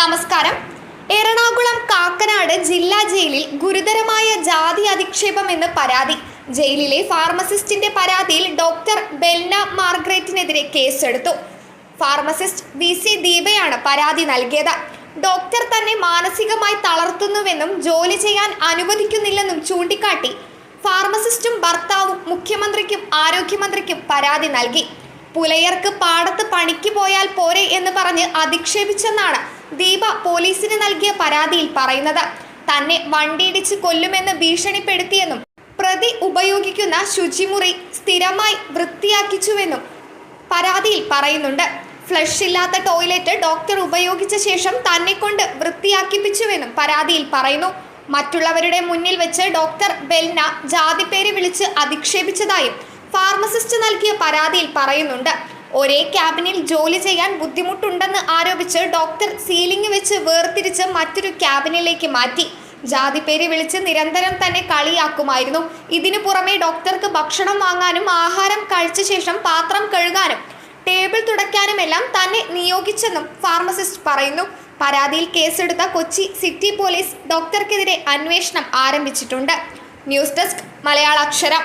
നമസ്കാരം. എറണാകുളം കാക്കനാട് ജില്ലാ ജയിലിൽ ഗുരുതരമായ ജാതി അധിക്ഷേപം എന്ന് പരാതി. ജയിലിലെ ഫാർമസിസ്റ്റിന്റെ പരാതിയിൽ ഡോക്ടർ ബെൽന മാർഗ്രറ്റിനെതിരെ കേസെടുത്തു. ഫാർമസിസ്റ്റ് വി സി ദീപയാണ് പരാതി നൽകിയത്. ഡോക്ടർ തന്നെ മാനസികമായി തളർത്തുന്നുവെന്നും ജോലി ചെയ്യാൻ അനുവദിക്കുന്നില്ലെന്നും ചൂണ്ടിക്കാട്ടി ഫാർമസിസ്റ്റും ഭർത്താവും മുഖ്യമന്ത്രിക്കും ആരോഗ്യമന്ത്രിക്കും പരാതി നൽകി. പുലയർക്ക് പാടത്ത് പണിക്ക് പോയാൽ പോരെ എന്ന് പറഞ്ഞ് അധിക്ഷേപിച്ചെന്നാണ് ദീപ പോലീസിന് നൽകിയ പരാതിയിൽ പറയുന്നത് തന്നെ വണ്ടിയിടിച്ച് കൊല്ലുമെന്ന് ഭീഷണിപ്പെടുത്തിയെന്നും പ്രതി ഉപയോഗിക്കുന്ന ശുചിമുറി സ്ഥിരമായി വൃത്തിയാക്കിച്ചുവെന്നും പരാതിയിൽ പറയുന്നുണ്ട്. ഫ്ലഷ് ഇല്ലാത്ത ടോയ്ലറ്റ് ഡോക്ടർ ഉപയോഗിച്ച ശേഷം തന്നെ കൊണ്ട് വൃത്തിയാക്കിപ്പിച്ചുവെന്നും പരാതിയിൽ പറയുന്നു. മറ്റുള്ളവരുടെ മുന്നിൽ വെച്ച് ഡോക്ടർ ബെൽന ജാതിപ്പേര് വിളിച്ച് അധിക്ഷേപിച്ചതായും ഫാർമസിസ്റ്റ് നൽകിയ പരാതിയിൽ പറയുന്നുണ്ട്. ഒരേ ക്യാബിനിൽ ജോലി ചെയ്യാൻ ബുദ്ധിമുട്ടുണ്ടെന്ന് ആരോപിച്ച് ഡോക്ടർ സീലിംഗ് വെച്ച് വേർതിരിച്ച് മറ്റൊരു ക്യാബിനിലേക്ക് മാറ്റി. ജാതിപ്പേര് വിളിച്ച് നിരന്തരം തന്നെ കളിയാക്കുമായിരുന്നു. ഇതിനു പുറമെ ഡോക്ടർക്ക് ഭക്ഷണം വാങ്ങാനും ആഹാരം കഴിച്ച ശേഷം പാത്രം കഴുകാനും ടേബിൾ തുടയ്ക്കാനുമെല്ലാം തന്നെ നിയോഗിച്ചെന്നും ഫാർമസിസ്റ്റ് പറയുന്നു. പരാതിയിൽ കേസെടുത്ത കൊച്ചി സിറ്റി പോലീസ് ഡോക്ടർക്കെതിരെ അന്വേഷണം ആരംഭിച്ചിട്ടുണ്ട്. ന്യൂസ് ഡെസ്ക് മലയാള അക്ഷരം